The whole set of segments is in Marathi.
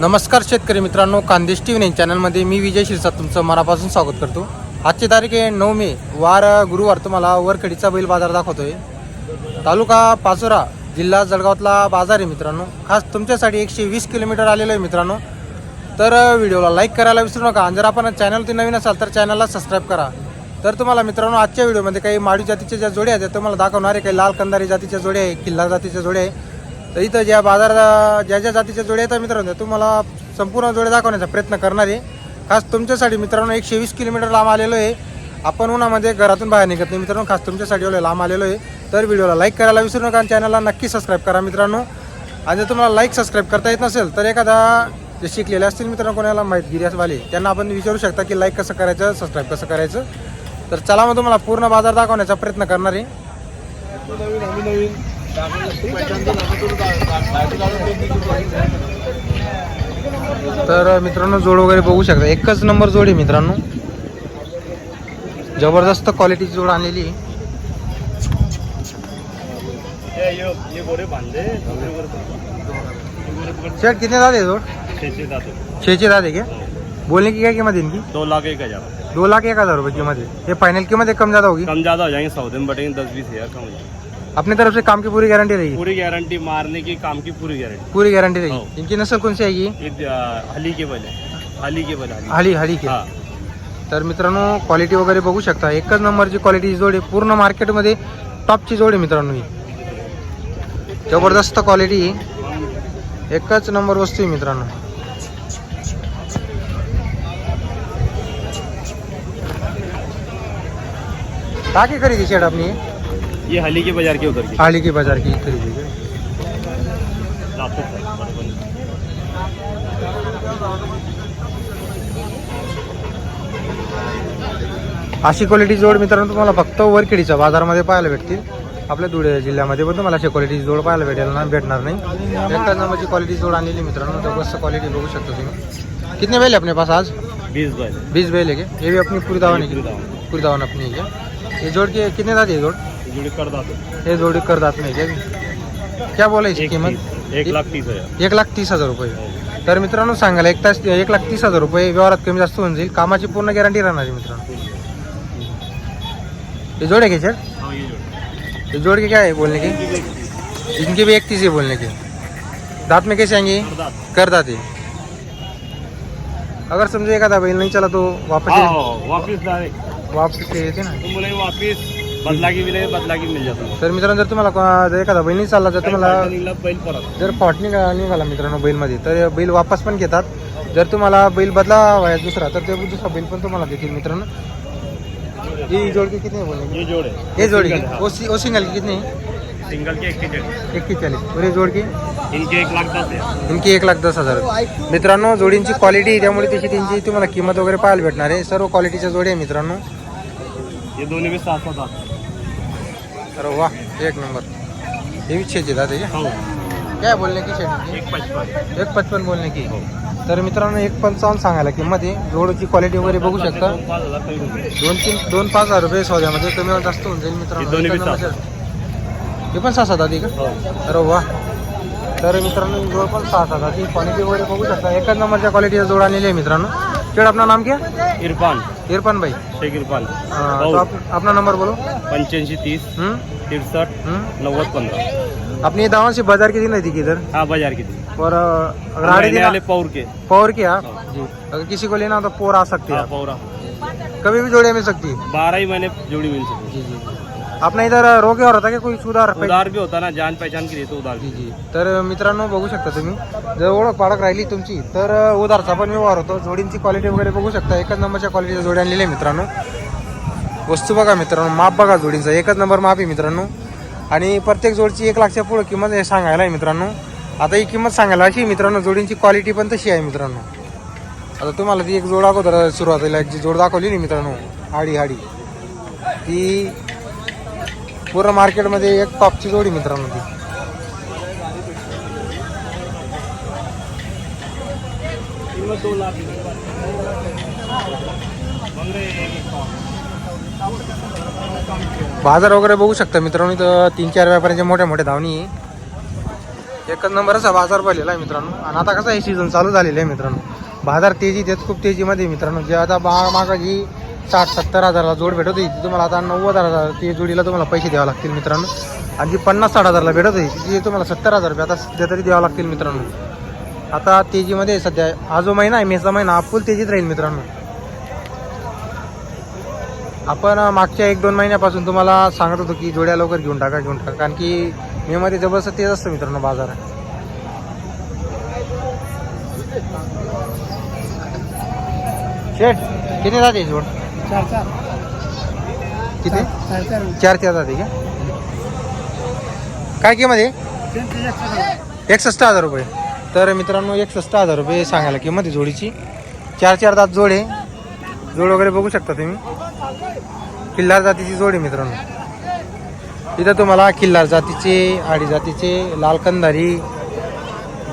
नमस्कार शेतकरी मित्रांनो कांदेश टी व्ही चॅनलमध्ये मी विजय शिरसा तुमचं मनापासून स्वागत करतो. आजची तारीख आहे नऊ मे वार गुरुवार. तुम्हाला वरखडीचा बैल बाजार दाखवतोय. तालुका पाचोरा जिल्हा जळगावातला बाजार आहे मित्रांनो. खास तुमच्यासाठी एकशे वीस किलोमीटर आलेलं आहे मित्रांनो. तर व्हिडिओला लाईक करायला विसरू नका. आणि जर आपण चॅनलवरती नवीन असाल तर चॅनलला सबस्क्राईब करा. तर तुम्हाला मित्रांनो आजच्या व्हिडिओमध्ये काही माडी जातीच्या ज्या जोड्या आहेत त्या तुम्हाला दाखवणार आहे. काही लाल कंदारी जातीच्या जोड्या आहे किल्ला जातीच्या जोड्या आहे. तर इथं ज्या बाजार ज्या ज्या जातीच्या जोड्या आहेत मित्रांनो तुम्हाला संपूर्ण जोड्या दाखवण्याचा प्रयत्न करणार आहे. खास तुमच्यासाठी मित्रांनो एकशे वीस किलोमीटर लांब आलेलो आहे. आपण उन्हामध्ये घरातून बाहेर निघत नाही मित्रांनो खास तुमच्यासाठी एवढं लांब आलेलो आहे. तर व्हिडिओला लाईक करायला विसरू नका आणि चॅनलला नक्की सबस्क्राईब करा मित्रांनो. आणि जर तुम्हाला लाईक सबस्क्राईब करता येत नसेल तर एखादा जे शिकलेले असतील मित्रांनो कोणाला माहितगिरी त्यांना आपण विचारू शकता की लाईक कसं करायचं सबस्क्राईब कसं करायचं. तर चला मग तुम्हाला पूर्ण बाजार दाखवण्याचा प्रयत्न करणार आहे. नवीन आम्ही नवीन. तर मित्रांनो जोड वगैरे बघू शकता. एकच नंबर जोड आहे मित्रांनो. जबरदस्त क्वालिटीची जोड आणलेली शर्ट कितने दादे जोड? छेचे दादे क्या बोलने की क्या कीमत इनकी? दो लाख एक हजार. दो लाख एक हजार रुपये कीमत है ये फाइनल कीमत है कम ज़्यादा होगी? कम ज्यादा हो जाएंगे सौ दिन बटेंगे दस बीस हजार कम हो जाएंगे. अपनी तरफ़ से काम की पूरी गारंटी रहेगी? पूरी गारंटी मारने की काम की पूरी गारंटी पूरी गारंटी रहेगी? इनकी नस्ल कौन सी आएगी हली के बल है। हली के बल हली। हाली की। तर मित्रांनो क्वालिटी वगैरे बघू शकता. एकच नंबरची क्वालिटीची जोड आहे पूर्ण मार्केटमध्ये टॉपची जोड आहे मित्रांनो ही. ज़बरदस्त क्वालिटी एकच नंबर वस्तू आहे मित्रांनो. टाकी खरेदी शेड आपली. ये हली के बाज़ार के उधर की? आली की बाज़ार की खरेदी से, अशी क्वालिटी जोड मित्रांनो तुम्हाला फक्त वरखेडीच्या बाजारामध्ये पाहायला भेटतील. आपल्या धुळे जिल्ह्यामध्ये पण तुम्हाला अशी क्वालिटी जोड पाहायला भेटेल ना भेटणार नाही. एकाच नंबरची क्वालिटी जोड आणलेली मित्रांनो ज़बरदस्त क्वालिटी बघू शकता तुम्ही. कितने बैल है अपने पास आज? बीस बैल. बीस बैल है ये भी अपनी पूरी दावा नहीं पूरी दावा अपनी है ये जोड़ के कितने दादी है जोड़? जुड़ी कर दाते. ये जोड़ी कर दात में क्या क्या बोला इसकी कीमत? एक लाख तीस हज़ार. एक लाख तीस हज़ार रुपये. तर मित्रांनो सांगायला एक तास एक लाख तीस हज़ार रुपये व्यवहारात कमी जास्त होऊन जाईल. कामाची पूर्ण गॅरंटी राहणार आहे मित्रांनो. ये जोड़े के सर हाँ ये जोड़ के क्या है बोलने की? इनके भी एक तीस. है बोलने के. दांत में कैसे आएँगे कर दाते. अगर समझे एखादा बैल नहीं चला तो वापस हाँ, वापस ते येते ना. तुम बोले वापिस बदला की मिले बदला की मिल जाता तर मित्रांनो जर तुम्हाला को- जर एखादा बैल नाही चालला तर तुम्हाला निघला बैल परत. जर फॉट निघा निघाला मित्रांनो बैलमध्ये तर बैल वापस पण घेतात. जर तुम्हाला बैल बदला व्हायचा दुसरा तर ते दुसरा बैल पण तुम्हाला देतील मित्रांनो. ये जोड़ के कितने बोलेंगे ये जोड़े ये जोड़ी सिंगल है, वो सी- वो सिंगल की कितने हाँ। सिंगल के एक की चालीस और ये जोड़ के इनके एक लाख दस है इनकी एक लाख दस हजार. मित्रांनो जोडींची क्वालिटी त्यामुळे त्याची त्यांची तुम्हाला किंमत वगैरे पाहायला भेटणार आहे. सर्व क्वालिटीच्या जोडी आहे मित्रांनो. ये दोनों में सात अरे वा एक नंबर. हे छेचे दादा हाँ. काय बोलणे की शेट एक पचपन. एक पचपन बोलणे की. तर मित्रांनो एक पंचावन्न सांगायला किंमत आहे जोडची क्वालिटी वगैरे बघू शकता. दोन तीन दोन पाच हजार रुपये सौद्यामध्ये कमी जास्त होऊन जाईल हे मित्रांनो. हे पण सहा सात आधी का? हो. अरे वा. तर मित्रांनो ही जोड पण सहा सात आधी. क्वालिटी वगैरे बघू शकता. एकाच नंबरच्या क्वालिटीचा जोड आणलेली आहे मित्रांनो. शेड अपना नाम क्या? इरफान. इरफान भाई। शेख इरफान। हाँ, तो आप अपना नंबर बोलो। पंच्याऐंशी तीस हम्म? तिरसठ हम्म? नव्वद पंधरा। अपनी दावा से बाजार की दिन रहती की इधर? हाँ बाजार की थी और अ, अगर आड़े रहने दिन वाले पौर के। पौर की आप जी। अगर किसी को लेना हो तो पोर आ सकती है हाँ। पौरा कभी भी जोड़िया मिल सकती है बारह ही महीने जोड़ी मिल सकती जी जी. अपना इधर रोके हो रहा था कि कोई सुधार उधार भी होता ना जान पहचान की तो उधार जी जी। तर मित्रांनो बघू शकता तुम्ही. जर ओळख पाळख राहिली तुमची तर उधारचा पण व्यवहार होतो. जोडींची क्वालिटी वगैरे बघू शकता. एकच नंबरच्या क्वालिटीच्या जोडी आणलेल्या आहे मित्रांनो. वस्तू बघा मित्रांनो माप बघा जोडींचा. एकच नंबर माप आहे मित्रांनो. आणि प्रत्येक जोडची एक लाखच्या पुढे किंमत हे सांगायला आहे मित्रांनो. आता ही किंमत सांगायला अशी मित्रांनो जोडींची क्वालिटी पण तशी आहे मित्रांनो. आता तुम्हाला ती एक जोड अगोदर सुरुवातीला जी जोड दाखवली नाही मित्रांनो हाडी हाडी ती पूर्ण मार्केटमध्ये एक टॉपची जोडी मित्रांनो ती. बाजार वगैरे बघू शकता मित्रांनो इथं तीन चार व्यापाऱ्यांच्या मोठ्या मोठ्या धावणी एकच एकच नंबरचा बाजार भरलेला आहे मित्रांनो. आणि आता कसं आहे सीझन चालू झालेलं आहे मित्रांनो. बाजार तेजी तेच खूप तेजीमध्ये मित्रांनो. जे आता बा मागं जी साठ सत्तर हजाराला जोड भेटत होती. तुम्हाला आता नव्वद हजार ती जोडीला तुम्हाला पैसे द्यावे लागतील मित्रांनो. आणि जी पन्नास साठ हजारला भेटत होती ती तुम्हाला सत्तर हजार रुपये आता सध्या तरी द्यावं लागतील मित्रांनो. आता तेजीमध्ये सध्या. हा जो महिना आहे मेचा महिना आपुल तेजीत राहील मित्रांनो. आपण मागच्या एक दोन महिन्यापासून तुम्हाला सांगत होतो की जोड्या लवकर घेऊन टाका घेऊन टाका. कारण की मेमध्ये जबरदस्त तेज असतं मित्रांनो बाजार. शेठ किती जाते जोड? चार चार. किती? चार चार चार. चार जाते का? काय किंमत आहे? एकसष्ट हजार. रुपये. तर मित्रांनो एकसष्ट हजार रुपये सांगायला किंमत आहे जोडीची. चार चार दात जोड आहे. जोड वगैरे बघू शकता तुम्ही. किल्लार जातीची जोड आहे मित्रांनो. इथं तुम्हाला किल्लार जातीचे आडी जातीचे लाल कंदारी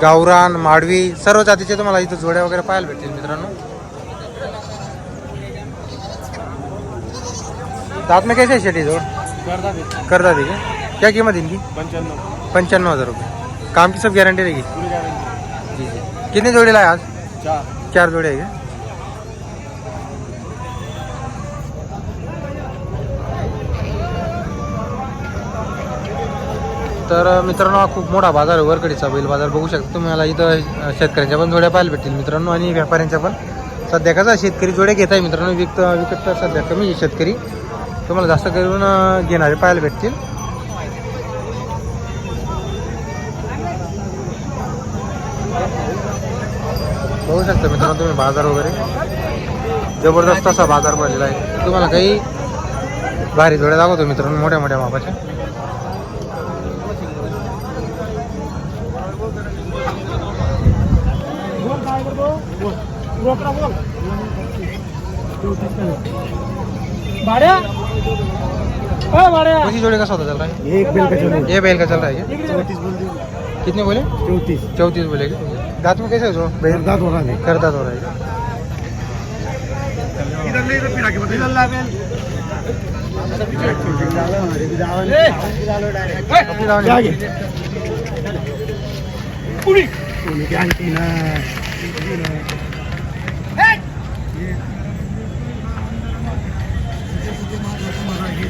गावरान माडवी सर्व जातीचे तुम्हाला इथं जोड्या वगैरे पाहायला भेटतील मित्रांनो. दात में कैसे शेटी जोड? कर दी क्या क्या कीमत इनकी? पंच्याण्णव. पंचानवे हज़ार रुपये. काम की सब गारंटी रहेगी? पुरी गॅरंटी जी जी. कितने जोड़े लाए आज? चार. चार जोड़े है क्या? तर मित्रांनो हा खूप मोठा बाजार आहे वरकडीचा बैल बाजार. बघू शकता तुम्हाला इथं शेतकऱ्यांच्या पण जोड्या पाहायला भेटतील मित्रांनो आणि व्यापाऱ्यांच्या पण. सध्या कसा शेतकरी जोड्या घेत आहे मित्रांनो विकत विकत सध्या कमी शेतकरी. तुम्हाला जास्त करून घेणारे पाहायला भेटतील. बघू शकता मित्रांनो तुम्ही बाजार वगैरे. जबरदस्त असा बाजार भरलेला आहे. तुम्हाला काही भारी जोड्या दाखवतो मित्रांनो मोठ्या मोठ्या मापाच्या भाड्या अ भाड्या कशी जोड़ी का सौदा चल रहा है। एक बिल का चलो ये बैल का चल रहा है क्या? चौतीस बोल दी कितने बोले? चौतीस। चौतीस बोले क्या? दांत में कैसे हो जो बैल। दात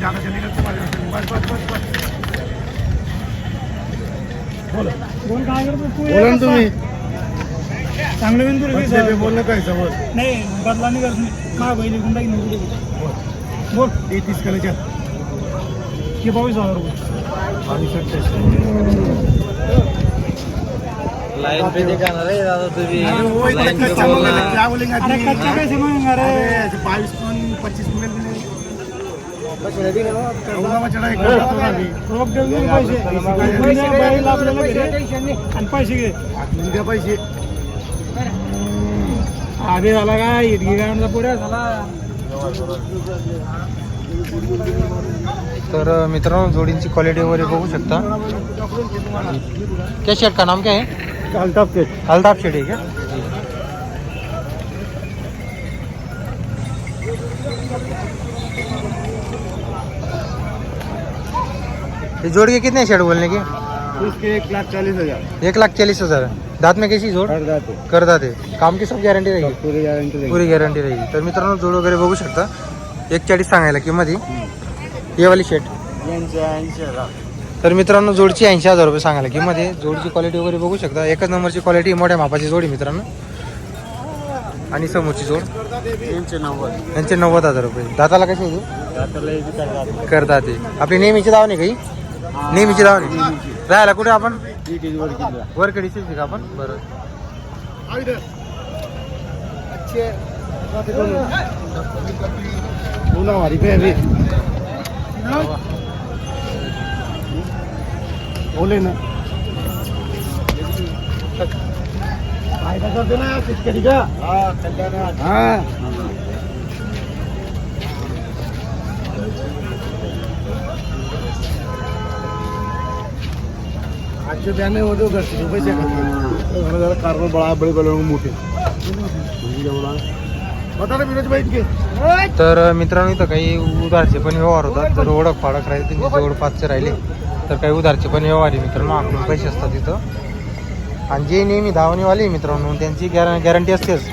ज्यादा जल्दी कर तुम्हारे बस बस बस बस काय करतो तू बोला तुम्ही चांगलं होईल बोलणं काय समज? नाही बदला नाही. करत का गुंडा नाही बोल. ते तीस करायच्या ते बावीस हजार रुपये. बावीस अठ्ठावीस लाईन रे दादा तुम्ही. लाईन पण आणि पैसे घे पैसे आधी झाला का इडगी गावचा पुढे झाला तर मित्रांनो जोडींची क्वालिटी वगैरे बघू शकता. त्या शेट का नाम काय आहे अल्ताफ शेट अल्ताफ शेट है क्या जी ये जोड़ के कितने शेड बोलने के? उसके एक लाख चालीस हजार। एक लाख चालीस हजार। दांत में कैसी जोड़? कर दाते। काम की सब गॅरंटी रहेगी? पूरी गॅरंटी पुरी गॅरंटी रहेगी। तर मित्रांनो जोड वगैरे बघू शकता. एक चाळीस सांगायला किंमत ही. ये वाली शेट तर मित्रांनो जोडची ऐंशी हजार रुपये सांगायला किंमत आहे जोडची क्वालिटी वगैरे बघू शकता. एकच नंबरची क्वालिटी मोठ्या मापाची जोडी मित्रांनो. आणि समोरची जोड. नव्वद. यांचे नव्वद हजार रुपये. दाताला कसे होते करतात आपली नेहमीची दाव नाही काही नेहमीची नाही राहायला कुठे आपण? वरकडीची का आपण? बरं. फायदा करते ना शेतकरी का? हाँ. आजच्या होतो घरचे पैसे खाते जरा कारण बळा बळी बळ मोठे. बता ना विनोद भाई तर मित्रांनो इथं काही उधारचे पण व्यवहार होतात. जर ओळख फाडक राहिले त्यांची जवळपासचे राहिले तर काही उधारचे पण व्यवहार आहे मित्रांनो. आकडून पैसे असतात तिथं आणि जे नेहमी धावणेवाले मित्रांनो त्यांची गॅर गॅरंटी असतेच.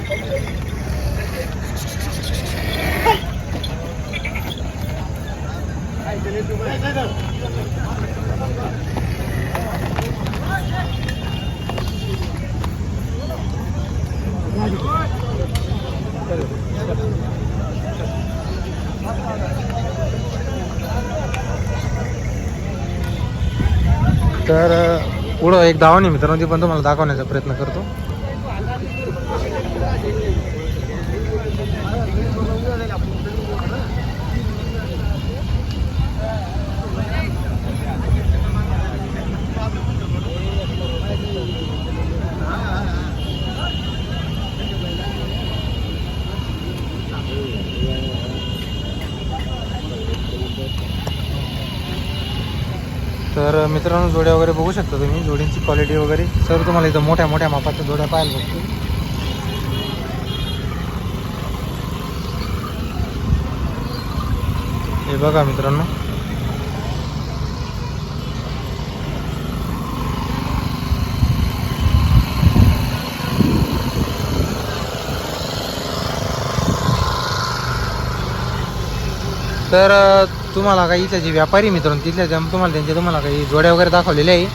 तर पुढं एक धावणी मित्रांनो ती पण तुम्हाला दाखवण्याचा प्रयत्न करतो. तर मित्रांनो जोड्या वगैरे बघू शकता तुम्ही जोडींची क्वालिटी वगैरे. सर तुम्हाला इथं मोठ्या मोठ्या मापाच्या जोड्या पाहायला भेटतील. हे बघा मित्रांनो. तर तुम्हाला काही इथले जे व्यापारी मित्रांनो तिथल्या त्या- तुम्हाला त्यांचे तुम्हाला काही जोड्या वगैरे दाखवलेल्या आहे.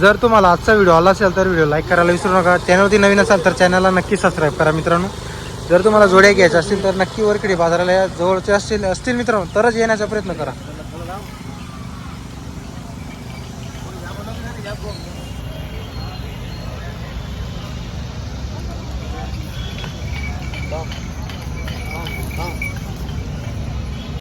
जर तुम्हाला आजचा व्हिडिओ आला असेल तर व्हिडिओ लाईक करायला विसरू नका. चॅनलवरती नवीन असाल तर चॅनलला नक्की सबस्क्राईब करा मित्रांनो. जर तुम्हाला जोड्या घ्यायच्या असतील तर नक्की वरकडे बाजाराला या जवळचे असतील असतील मित्रांनो तरच येण्याचा प्रयत्न करा.